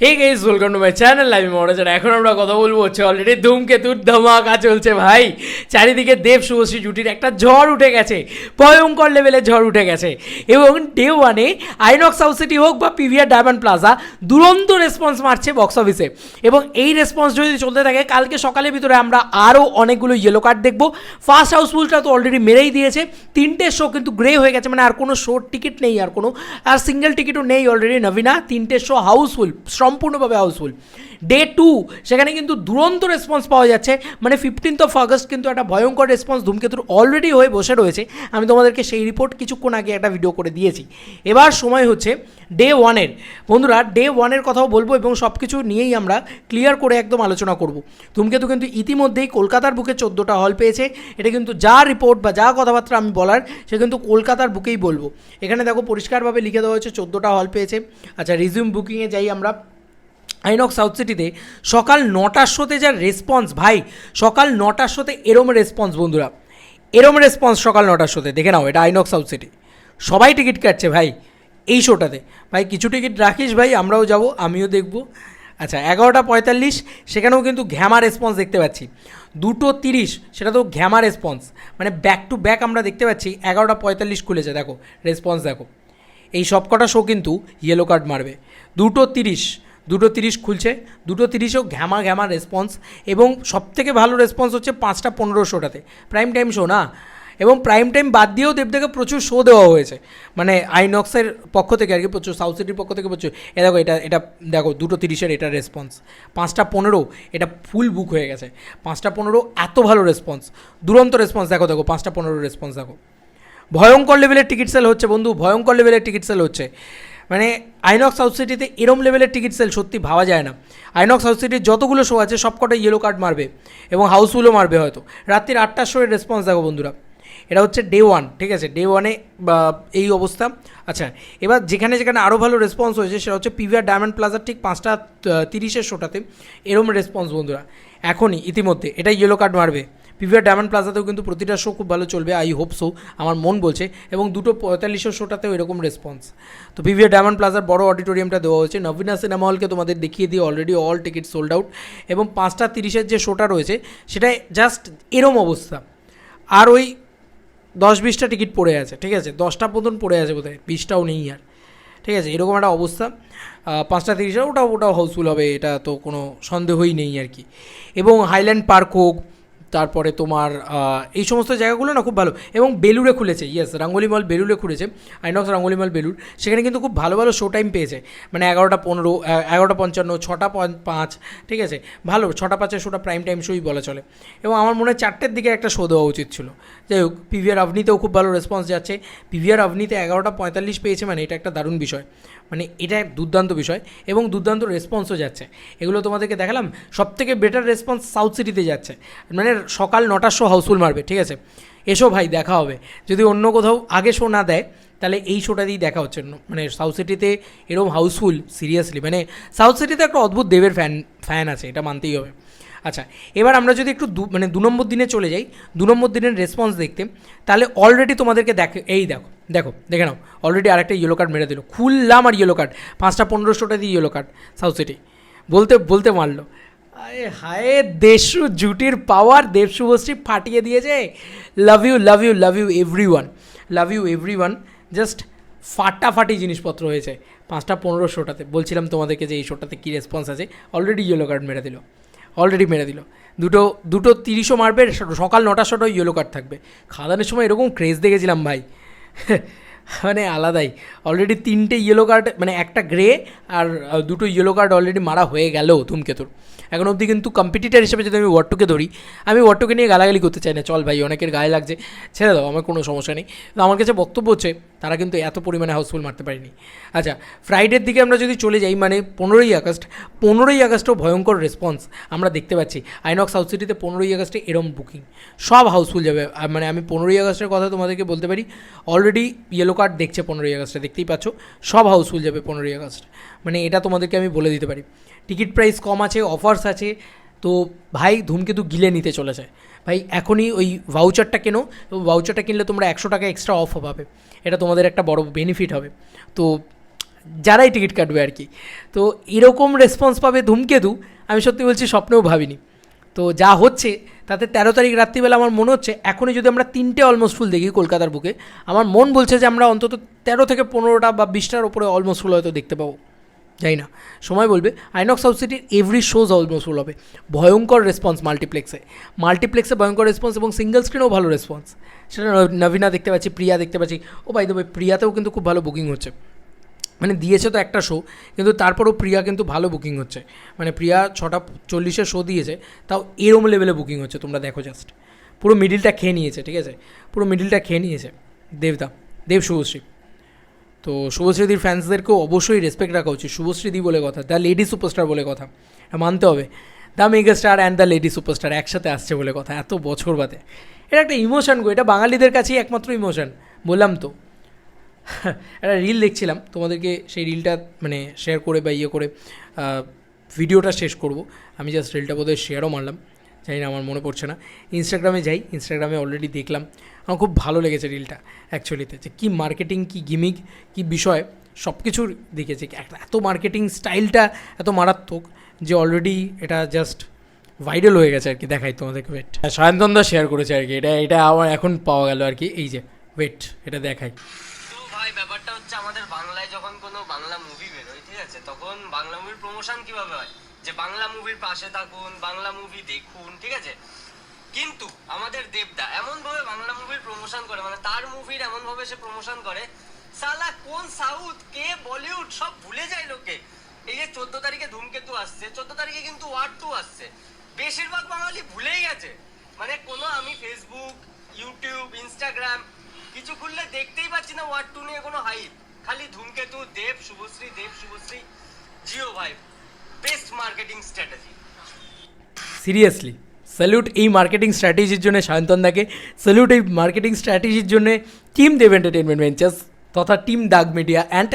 Hey guys welcome to my channel live মহারাজার এখন আমরা কথা বলব হচ্ছে অলরেডি ধূমকেতুর ধমাকা চলছে ভাই। চারিদিকে দেব শুভশ্রী জুটির একটা ঝড় উঠে গেছে। ভয়ঙ্কর লেভেলের ঝড় উঠে গেছে। এবং ডে ওয়ানে আইনক্স হাউস সিটি হোক বা পিভিআর ডায়মন্ড প্লাজা দুরন্ত রেসপন্স মারছে বক্স অফিসে এবং এই রেসপন্স যদি চলতে থাকে, কালকে সকালের ভিতরে আমরা আরও অনেকগুলো ইয়েলো কার্ড দেখব। ফার্স্ট হাউসফুলটা তো অলরেডি মেরেই দিয়েছে। তিনটে শো কিন্তু গ্রে হয়ে গেছে। মানে আর কোনো শোর টিকিট নেই, আর কোনো, আর সিঙ্গেল টিকিটও নেই অলরেডি নবীনা। তিনটে শো হাউসফুল সম্পূর্ণভাবে হাউসফুল। ডে টু সেখানে কিন্তু দুরন্ত রেসপন্স পাওয়া যাচ্ছে। মানে ফিফটিন্থ অফ আগস্ট কিন্তু একটা ভয়ঙ্কর রেসপন্স ধূমকেতুর অলরেডি হয়ে বসে রয়েছে। আমি তোমাদেরকে সেই রিপোর্ট কিছুক্ষণ আগে একটা ভিডিও করে দিয়েছি। এবার সময় হচ্ছে ডে ওয়ানের বন্ধুরা ডে ওয়ানের কথাও বলব এবং সব কিছু নিয়েই আমরা ক্লিয়ার করে একদম আলোচনা করব। ধূমকেতু কিন্তু ইতিমধ্যেই কলকাতার বুকে চোদ্দোটা হল পেয়েছে। এটা কিন্তু যা রিপোর্ট বা যা কথাবার্তা আমি বলার, সে কিন্তু কলকাতার বুকেই বলব। এখানে দেখো পরিষ্কারভাবে লিখে দেওয়া হয়েছে, চোদ্দোটা হল পেয়েছে। আচ্ছা রিজিউম বুকিংয়ে যাই আমরা। আইনক সাউথ সিটিতে সকাল নটার শোতে যার রেসপন্স ভাই, সকাল নটার শোতে এরম রেসপন্স বন্ধুরা। এরম রেসপন্স সকাল নটার শোতে। দেখে নাও, এটা আইনক সাউথ সিটি। সবাই টিকিট কাটছে, ভাই, এই শোটাতে। ভাই, কিছু টিকিট রাখিস, ভাই, আমরাও যাব, আমিও দেখব। আচ্ছা এগারোটা পঁয়তাল্লিশ, সেখানেও কিন্তু ঘ্যামা রেসপন্স দেখতে পাচ্ছি। দুটো তিরিশ, সেটা তো ঘ্যামা রেসপন্স মানে ব্যাক টু ব্যাক আমরা দেখতে পাচ্ছি, এগারোটা পঁয়তাল্লিশ খুলেছে, দেখো রেসপন্স দেখো। এই সবকটা শো কিন্তু ইয়েলো কার্ড মারবে। দুটো তিরিশ দুটো তিরিশ খুলছে। দুটো তিরিশেও ঘ্যামা ঘ্যামা রেসপন্স এবং সবথেকে ভালো রেসপন্স হচ্ছে পাঁচটা পনেরো শোটাতে। প্রাইম টাইম শো না? এবং প্রাইম টাইম বাদ দিয়েও দেবদেকে প্রচুর শো দেওয়া হয়েছে। মানে আইনক্সের পক্ষ থেকে আর কি প্রচুর সাউথ সিটির পক্ষ থেকে প্রচুর। এ দেখো এটা এটা দেখো দুটো তিরিশের এটা রেসপন্স পাঁচটা পনেরো, এটা ফুল বুক হয়ে গেছে। পাঁচটা পনেরো এত ভালো রেসপন্স দুরন্ত রেসপন্স দেখো দেখো, পাঁচটা পনেরো রেসপন্স দেখো। ভয়ঙ্কর লেভেলের টিকিট সেল হচ্ছে বন্ধু, ভয়ঙ্কর লেভেলের টিকিট সেল হচ্ছে। মানে আইনক্স সাউথ সিটিতে এরম লেভেলের টিকিট সেল সত্যি ভাবা যায় না। আইনক্স সাউথ সিটির যতগুলো শো আছে, সবকটা ইয়েলো কার্ড মারবে এবং হাউসফুলও মারবে হয়তো। রাত্রির আটটার শোয়ের রেসপন্স দেখো বন্ধুরা। এটা হচ্ছে ডে ওয়ান ঠিক আছে? ডে ওয়ানে এই অবস্থা। আচ্ছা এবার যেখানে যেখানে আরও ভালো রেসপন্স হয়েছে, সেটা হচ্ছে পিভিআর ডায়মন্ড প্লাজার ঠিক পাঁচটা তিরিশের শোটাতে এরম রেসপন্স বন্ধুরা। এখনই, ইতিমধ্যে, এটা ইয়েলো কার্ড মারবে। পিভিআর ডায়মন্ড প্লাজাতেও কিন্তু প্রতিটা শো খুব ভালো চলবে আই হোপ সো আমার মন বলছে। এবং দুটো পঁয়তাল্লিশের শোটাতেও এরকম রেসপন্স তো পিভিআর ডায়মন্ড প্লাজার বড় অডিটোরিয়ামটা দেওয়া হয়েছে। নবীনা সিনেমা হলকে তোমাদের দেখিয়ে দিয়ে already all ticket sold out এবং পাঁচটা তিরিশের যে শোটা রয়েছে সেটাই জাস্ট এরম অবস্থা। আর ওই দশ বিশটা টিকিট পড়ে আছে, ঠিক আছে? দশটা মতন পড়ে আছে বোধহয়, বিশটাও নেই আর। ঠিক আছে? এরকম একটা অবস্থা। পাঁচটা তিরিশে ওটাও ওটাও হাউসফুল হবে, এটা তো কোনো সন্দেহই নেই আর কি। এবং হাইল্যান্ড পার্ক হোক তারপরে তোমার এই সমস্ত জায়গাগুলো না খুব ভালো। এবং বেলুড়ে খুলেছে ইয়েস রাঙ্গলি মল বেলুড়ে খুলেছে আইনক্স রাঙ্গলি মল বেলুর সেখানে কিন্তু খুব ভালো ভালো শো টাইম পেয়েছে। মানে এগারোটা পনেরো এগারোটা পঞ্চান্ন, ছটা পাঁচ, ঠিক আছে? ভালো, ছটা পাঁচের শোটা প্রাইম টাইম শোই বলা চলে। এবং আমার মনে হয় চারটের দিকে একটা শো দেওয়া উচিত ছিল। যাই হোক পিভিআর আভনিতেও খুব ভালো রেসপন্স যাচ্ছে। পিভিআর আভনিতে এগারোটা পঁয়তাল্লিশ পেয়েছে মানে এটা একটা দারুণ বিষয়। মানে এটা দুর্দান্ত বিষয় এবং দুর্দান্ত রেসপন্সও যাচ্ছে। এগুলো তোমাদেরকে দেখালাম সব থেকে বেটার রেসপন্স সাউথ সিটিতে যাচ্ছে। মানে সকাল নটার শো হাউসফুল মারবে, ঠিক আছে? এসো ভাই, দেখা হবে। যদি অন্য কোথাও আগে শো না দেয়, তাহলে এই শোটা দিয়েই দেখা হচ্ছে। মানে সাউথ সিটিতে এরকম হাউসফুল সিরিয়াসলি মানে সাউথ সিটিতে একটা অদ্ভুত দেবের ফ্যান ফ্যান আছে, এটা মানতেই হবে। আচ্ছা এবার আমরা যদি একটু দু মানে দু নম্বর দিনে চলে যাই, দু নম্বর দিনের রেসপন্স দেখতে, তাহলে অলরেডি তোমাদেরকে দেখে, এই দেখো দেখো, দেখে নাও অলরেডি আরেকটা ইয়েলো কার্ড মেরে দিল। খুললাম আর ইয়েলো কার্ড পাঁচটা পনেরোশোটা দিয়ে ইয়েলো কার্ড সাউথ সিটি বলতে বলতে মারলো। আরে হায়, দেশু জুটির পাওয়ার দেব শুভশ্রী ফাটিয়ে দিয়েছে। Love you love you love you everyone love you everyone just ফাটাফাটি জিনিসপত্র হয়েছে পাঁচটা পনেরো শোটাতে। বলছিলাম তোমাদেরকে যে এই শোটাতে কী রেসপন্স আছে। অলরেডি ইয়েলো কার্ড মেরে দিল। অলরেডি মেরে দিল। দুটো দুটো তিরিশও মারবে, সকাল নটার শোটাও ইয়েলো কার্ড থাকবে। খাদানের সময় এরকম ক্রেজ দেখেছিলাম ভাই। মানে আলাদাই। অলরেডি তিনটে ইয়েলো কার্ড মানে একটা গ্রে আর দুটো ইয়েলো কার্ড অলরেডি মারা হয়ে গেল ধূমকেতুর। এখন অবধি কিন্তু কম্পিটিটার হিসেবে যদি আমি ওয়াটুকে ধরি, আমি ওয়াটুকে নিয়ে গালাগালি করতে চাই না। চল ভাই, অনেকের গায়ে লাগছে। ছেড়ে দাও, আমার কোনো সমস্যা নেই। আমার কাছে বক্তব্য হচ্ছে তারা কিন্তু এত পরিমাণে হাউসফুল মারতে পারেনি। আচ্ছা ফ্রাইডের দিকে আমরা যদি চলে যাই মানে পনেরোই আগস্ট, পনেরোই আগস্টও ভয়ঙ্কর রেসপন্স আমরা দেখতে পাচ্ছি। আইনক্স সাউথ সিটিতে পনেরোই আগস্টে এরম বুকিং সব হাউসফুল যাবে। মানে আমি পনেরোই আগস্টের কথা তোমাদেরকে বলতে পারি। অলরেডি ইয়েলো কার্ড দেখছে পনেরোই আগস্টে, দেখতেই পাচ্ছ। সব হাউসফুল যাবে পনেরোই আগস্ট। মানে এটা তোমাদেরকে আমি বলে দিতে পারি। টিকিট প্রাইস কম আছে অফার্স আছে। তো ভাই ধূমকেতু গিলে নিতে চলেছে। ভাই, এখনই ওই ভাউচারটা কেনো। ভাউচারটা কিনলে তোমরা একশো টাকা এক্সট্রা অফ পাবে। এটা তোমাদের একটা বড় বেনিফিট হবে। তো যারাই টিকিট কাটবে আর কি। তো এরকম রেসপন্স পাবে ধূমকেতু। আমি সত্যি বলছি, স্বপ্নেও ভাবিনি। তো যা হচ্ছে, তাতে তেরো তারিখ রাত্রিবেলা আমার মনে হচ্ছে, এখনই যদি আমরা তিনটে অলমোস্ট ফুল দেখি কলকাতার বুকে, আমার মন বলছে যে আমরা অন্তত তেরো থেকে পনেরোটা বা বিশটার ওপরে অলমোস্ট ফুল হয়তো দেখতে পাবো। যাই না। সময় বলবে। আইনক্স সাউথ সিটির এভরি শোজ অলমোস্ট ফুল হবে। ভয়ঙ্কর রেসপন্স মাল্টিপ্লেক্সে মাল্টিপ্লেক্সে ভয়ঙ্কর রেসপন্স এবং সিঙ্গেল স্ক্রিনেও ভালো রেসপন্স সেটা নবীনা দেখতে পাচ্ছি, প্রিয়া দেখতে পাচ্ছি। ও বাই দেবে প্রিয়াতেও কিন্তু খুব ভালো বুকিং হচ্ছে। মানে দিয়েছে তো একটা শো কিন্তু তারপরও প্রিয়া কিন্তু ভালো বুকিং হচ্ছে। মানে প্রিয়া ছটা চল্লিশের শো দিয়েছে, তাও এরম লেভেলে বুকিং হচ্ছে, তোমরা দেখো জাস্ট পুরো মিডিলটা খেয়ে নিয়েছে, ঠিক আছে? পুরো মিডিলটা খেয়ে নিয়েছে। দেবদা, দেব শুভশ্রী। তো শুভশ্রীদির ফ্যান্সদেরকেও অবশ্যই রেসপেক্ট রাখা উচিত। শুভশ্রীদি বলে কথা দ্য লেডি সুপারস্টার বলে কথা মানতে হবে। The mega star and the lady superstar একসাথে আসছে বলে কথা, এত বছর বাদে। এটা একটা ইমোশন গো, এটা বাঙালিদের কাছেই একমাত্র ইমোশন বললাম তো। একটা রিল দেখছিলাম, তোমাদেরকে সেই রিলটা মানে শেয়ার করে বা ইয়ে করে ভিডিওটা শেষ করব। আমি জাস্ট রিলটা বোধহয় শেয়ারও মারলাম। জানি না আমার মনে পড়ছে না। ইনস্টাগ্রামে যাই ইনস্টাগ্রামে অলরেডি দেখলাম। আমার খুব ভালো লেগেছে রিলটা অ্যাকচুয়ালিতে যে কী মার্কেটিং কী গিমিক কী বিষয় সব কিছুর দেখেছি একটা এত মার্কেটিং স্টাইলটা এত মারাত্মক যে অলরেডি এটা জাস্ট ভাইরাল হয়ে গেছে আর কি দেখাই তোমাদেরকে ওয়েট সায়ন্তন দা শেয়ার করেছে আর কি এটা এটা আমার এখন পাওয়া গেল আর কি এই যে ওয়েট এটা দেখাই। তো ভাই ব্যাপারটা হচ্ছে আমাদের বাংলায় যখন কোনো বাংলা মুভি বেরোয় ঠিক আছে তখন বাংলা মুভির প্রমোশন কীভাবে হয়? যে বাংলা মুভির পাশে থাকুন, বাংলা মুভি দেখুন, ঠিক আছে? কিন্তু আমাদের দেবদা এমন ভাবে বাংলা মুভির প্রমোশন করে মানে তার মুভির এমন ভাবে সে প্রমোশন করে, সালা, কোন সাউথ কে বলিউড সব ভুলে যায় লোকে। এই যে চোদ্দ তারিখে ধূমকেতু আসছে, চোদ্দ তারিখে কিন্তু ওয়ার টু আসছে। বেশিরভাগ বাঙালি ভুলেই গেছে। মানে কোনো আমি ফেসবুক ইউটিউব ইনস্টাগ্রাম কিছু খুললে দেখতেই পাচ্ছি না ওয়ার্ড টু নিয়ে কোনো হাইপ খালি ধূমকেতু, দেব, শুভশ্রী দেব, শুভশ্রী, জিও ভাই best marketing strategy seriously salute এই মার্কেটিং স্ট্র্যাটেজির জন্য সায়ন্তন দাকে স্যালুট এই মার্কেটিং স্ট্র্যাটেজির জন্য টিম দেব এন্টারটেনমেন্ট ভেঞ্চার্স তথা টিম দাগ media and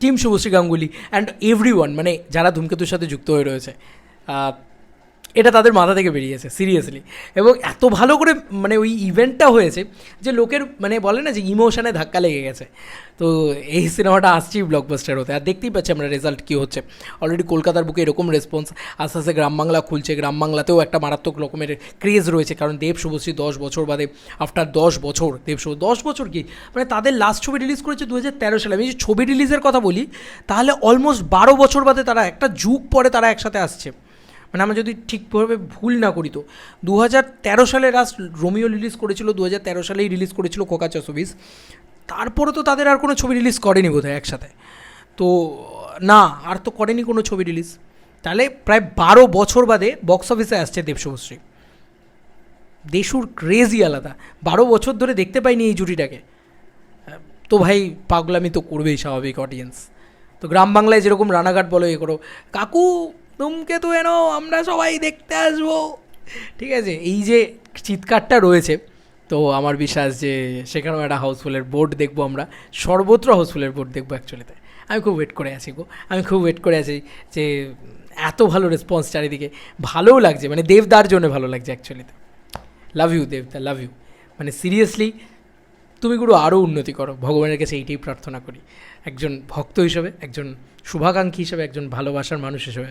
team Subhashree Ganguly and every মানে যারা ধূমকেতুর সাথে যুক্ত হয়ে রয়েছে। এটা তাদের মাথা থেকে বেরিয়েছে সিরিয়াসলি এবং এত ভালো করে মানে ওই ইভেন্টটা হয়েছে যে লোকের মানে বলে না যে ইমোশনে ধাক্কা লেগে গেছে। তো এই সিনেমাটা আসছেই ব্লকবাস্টার হতে। আর দেখতেই পাচ্ছি আমরা রেজাল্ট কী হচ্ছে। অলরেডি কলকাতার বুকে এরকম রেসপন্স আস্তে আস্তে গ্রাম বাংলা খুলছে। গ্রাম বাংলাতেও একটা মারাত্মক রকমের ক্রেজ রয়েছে। কারণ দেব শুভশ্রী দশ বছর বাদে আফটার দশ বছর, দেব শুভ, দশ বছর কি? মানে তাদের লাস্ট ছবি রিলিজ করেছে দু হাজার তেরো সালে। আমি যদি ছবি রিলিজের কথা বলি, তাহলে অলমোস্ট বারো বছর বাদে তারা একটা যুগ পরে তারা একসাথে আসছে। মানে আমরা যদি ঠিকভাবে ভুল না করি তো। দু হাজার তেরো সালে লাস্ট রোমিও রিলিজ করেছিল দু হাজার তেরো সালেই রিলিজ করেছিল কোকা চসবিস তারপরে তো তাদের আর কোনো ছবি রিলিজ করেনি বোধহয় একসাথে। তো, না, আর তো করেনি কোনো ছবি রিলিজ তাহলে প্রায় বারো বছর বাদে বক্স অফিসে আসছে দেবশুভশ্রী দেশুর ক্রেজই আলাদা। বারো বছর ধরে দেখতে পাইনি এই জুটিটাকে। তো ভাই, পাগলামি তো করবেই স্বাভাবিক অডিয়েন্স তো গ্রাম বাংলায় যেরকম রানাঘাট বলো এ করো। কাকু তুমকে তো এনো আমরা সবাই দেখতে আসব ঠিক আছে এই যে চিৎকারটা রয়েছে তো আমার বিশ্বাস যে সেখানেও একটা হাউসফুলের বোর্ড দেখব আমরা সর্বত্র হাউসফুলের বোর্ড দেখব অ্যাকচুয়ালিতে আমি খুব ওয়েট করে আছি গো আমি খুব ওয়েট করে আছি যে এত ভালো রেসপন্স চারিদিকে ভালোও লাগছে মানে দেবদার জন্য ভালো লাগছে অ্যাকচুয়ালিতে লাভ ইউ দেবদা লাভ ইউ মানে সিরিয়াসলি তুমি গুরু আরও উন্নতি করো, ভগবানের কাছে এইটাই প্রার্থনা করি। একজন ভক্ত হিসেবে, একজন শুভাকাঙ্ক্ষী হিসেবে, একজন ভালোবাসার মানুষ হিসেবে।